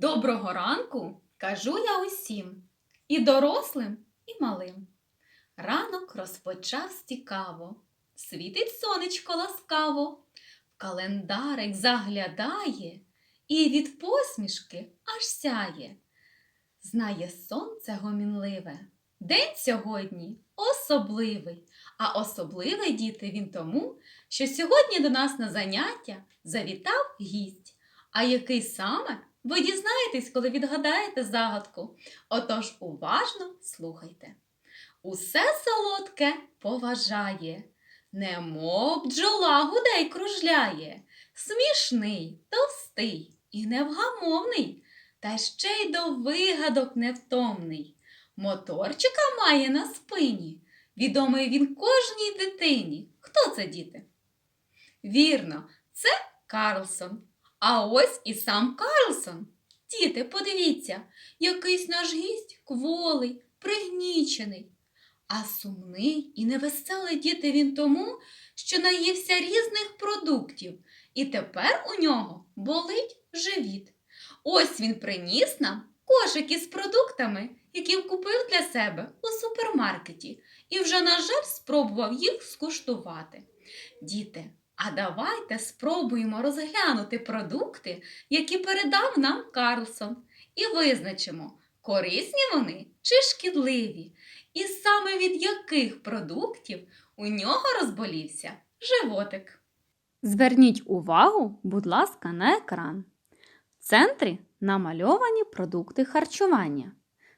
Доброго ранку кажу я усім, і дорослим, і малим. Ранок розпочав цікаво, світить сонечко ласкаво, в календарик заглядає і від посмішки аж сяє. Знає сонце гомінливе, день сьогодні особливий, а особливий діти він тому, що сьогодні до нас на заняття завітав гість. А який саме ви дізнаєтесь, коли відгадаєте загадку. Отож уважно слухайте. Усе солодке поважає, немов бджола гудей кружляє, смішний, товстий і невгамовний, та ще й до вигадок невтомний. Моторчика має на спині, відомий він кожній дитині. Хто це, діти? Вірно, це Карлсон. А ось і сам Карлсон. Діти, подивіться, якийсь наш гість кволий, пригнічений. А сумний і невеселий діти він тому, що наївся різних продуктів, і тепер у нього болить живіт. Ось він приніс нам кошик із продуктами, які купив для себе у супермаркеті, і вже, на жаль, спробував їх скуштувати. Діти, а давайте спробуємо розглянути продукти, які передав нам Карлсон, і визначимо, корисні вони чи шкідливі, і саме від яких продуктів у нього розболівся животик. Зверніть увагу, будь ласка, на екран. В центрі намальовані продукти харчування.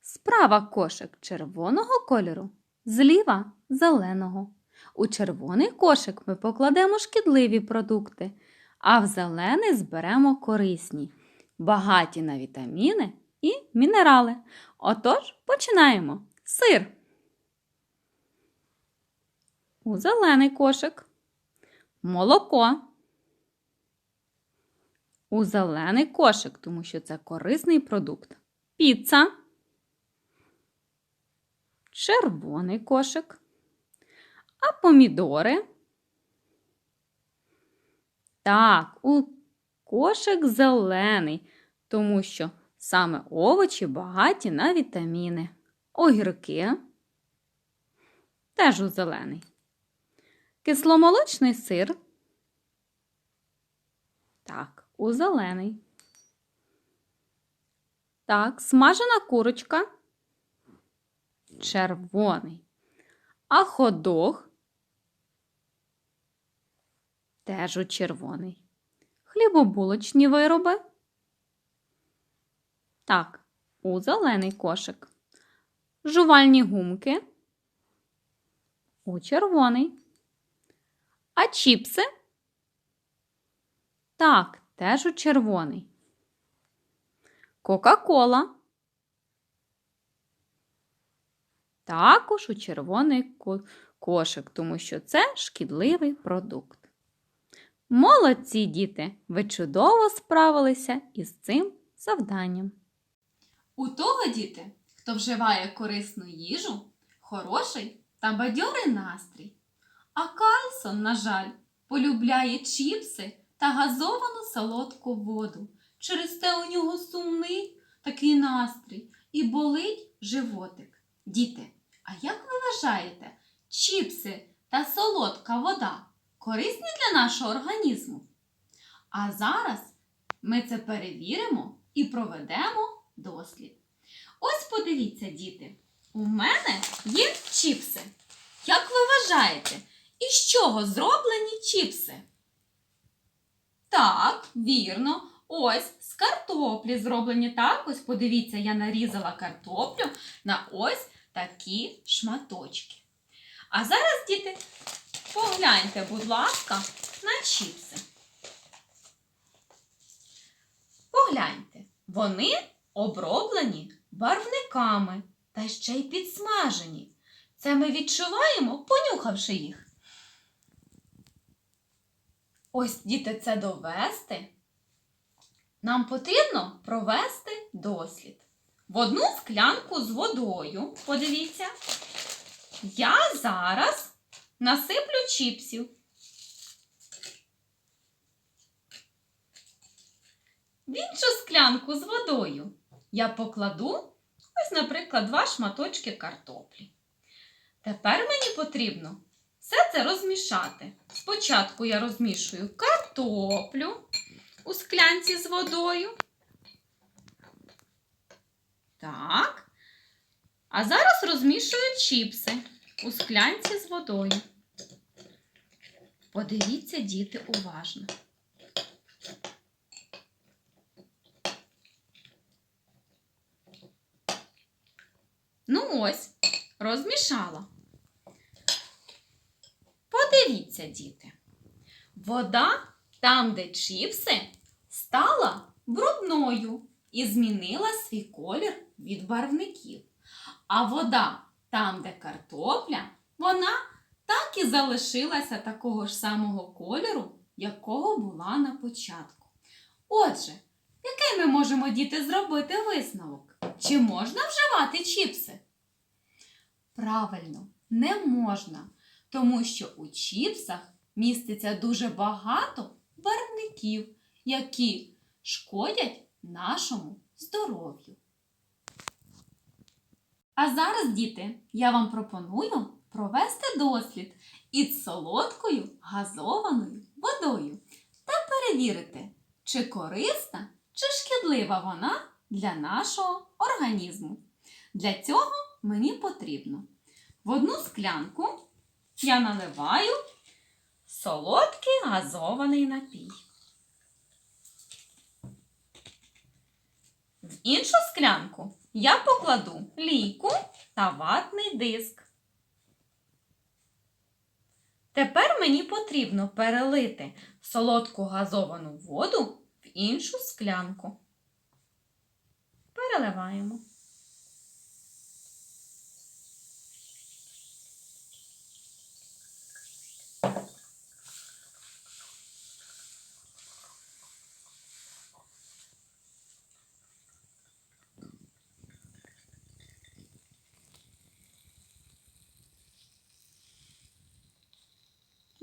Справа кошик червоного кольору, зліва зеленого. У червоний кошик ми покладемо шкідливі продукти, а в зелений зберемо корисні, багаті на вітаміни і мінерали. Отож, починаємо. Сир. У зелений кошик. Молоко. У зелений кошик, тому що це корисний продукт. Піца. Червоний кошик. А помідори. Так, у кошик зелений, тому що саме овочі багаті на вітаміни. Огірки теж у зелений. Кисломолочний сир. Так, у зелений. Так, смажена курочка. Червоний. А ходох теж у червоний. Хлібобулочні вироби. Так, у зелений кошик. Жувальні гумки. У червоний. А чіпси? Так, теж у червоний. Кока-кола. Також у червоний кошик, тому що це шкідливий продукт. Молодці діти! Ви чудово справилися із цим завданням. У того діти, хто вживає корисну їжу, хороший та бадьорий настрій. А Карлсон, на жаль, полюбляє чіпси та газовану солодку воду. Через те у нього сумний такий настрій і болить животик. Діти, а як ви вважаєте, чіпси та солодка вода корисні для нашого організму? А зараз ми це перевіримо і проведемо дослід. Ось подивіться, діти, у мене є чіпси. Як ви вважаєте, із чого зроблені чіпси? Так, вірно. Ось з картоплі зроблені так. Ось подивіться, я нарізала картоплю на ось такі шматочки. А зараз, діти, погляньте, будь ласка, на чіпси. Погляньте, вони оброблені барвниками та ще й підсмажені. Це ми відчуваємо, понюхавши їх. Ось, діти, це довести. Нам потрібно провести дослід. В одну склянку з водою, подивіться, я зараз насиплю чіпсів. в іншу склянку з водою я покладу ось, наприклад, два шматочки картоплі. Тепер мені потрібно все це розмішати. Спочатку я розмішую картоплю у склянці з водою. Так. А зараз розмішую чіпси у склянці з водою. Подивіться, діти, уважно. Ну ось, розмішала. Подивіться, діти. Вода там, де чіпси, стала брудною і змінила свій колір від барвників. А вода там, де картопля, вона залишилася такого ж самого кольору, якого була на початку. Отже, який ми можемо діти зробити висновок? Чи можна вживати чіпси? Правильно, не можна, тому що у чіпсах міститься дуже багато барвників, які шкодять нашому здоров'ю. А зараз, діти, я вам пропоную провести дослід із солодкою газованою водою та перевірити, чи корисна, чи шкідлива вона для нашого організму. Для цього мені потрібно в одну склянку я наливаю солодкий газований напій. В іншу склянку я покладу лійку та ватний диск. Тепер мені потрібно перелити солодку газовану воду в іншу склянку. Переливаємо.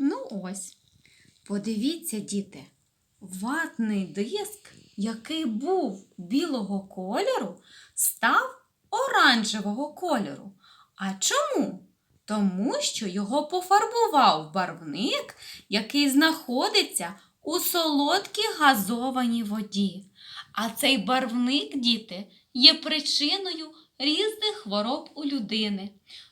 Ну ось, подивіться, діти, ватний диск, який був білого кольору, став оранжевого кольору. А чому? Тому що його пофарбував барвник, який знаходиться у солодкій газованій воді. А цей барвник, діти, є причиною різних хвороб у людини,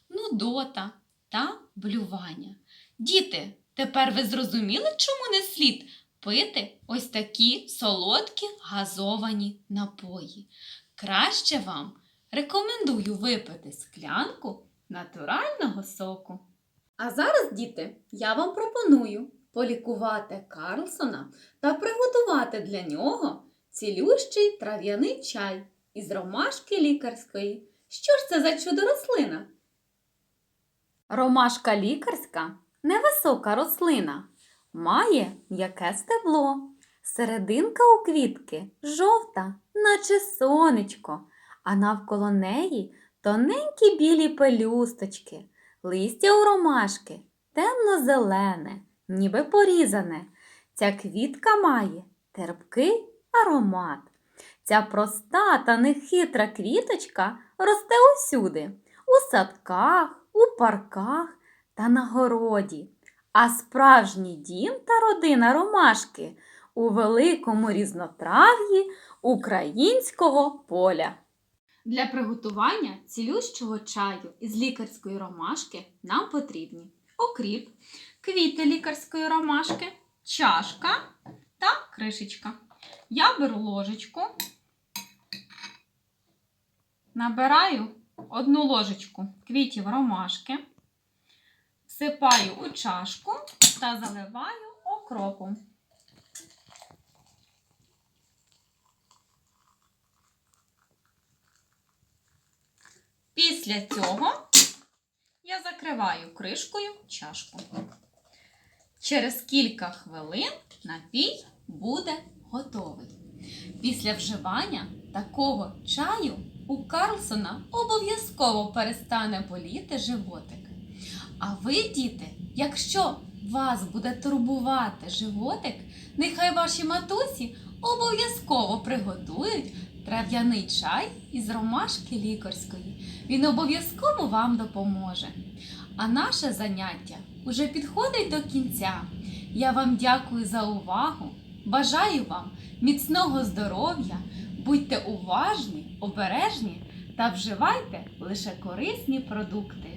нудота та блювання. Діти, тепер ви зрозуміли, чому не слід пити ось такі солодкі газовані напої? Краще вам рекомендую випити склянку натурального соку. А зараз, діти, я вам пропоную полікувати Карлсона та приготувати для нього цілющий трав'яний чай із ромашки лікарської. Що ж це за чудо рослина? Ромашка лікарська невисока рослина, має м'яке стебло. Серединка у квітки жовта, наче сонечко, а навколо неї тоненькі білі пелюсточки, листя у ромашки темно-зелене, ніби порізане. Ця квітка має терпкий аромат. Ця проста та нехитра квіточка росте усюди, у садках, у парках та на городі. А справжній дім та родина ромашки у великому різнотрав'ї українського поля. Для приготування цілющого чаю із лікарської ромашки нам потрібні окріп, квіти лікарської ромашки, чашка та кришечка. Я беру ложечку, набираю одну ложечку квітів ромашки, всипаю у чашку та заливаю окропом. Після цього я закриваю кришкою чашку. Через кілька хвилин напій буде готовий. Після вживання такого чаю у Карлсона обов'язково перестане боліти животик. А ви, діти, якщо вас буде турбувати животик, нехай ваші матусі обов'язково приготують трав'яний чай із ромашки лікарської. Він обов'язково вам допоможе. А наше заняття уже підходить до кінця. Я вам дякую за увагу. Бажаю вам міцного здоров'я, будьте уважні, обережні та вживайте лише корисні продукти.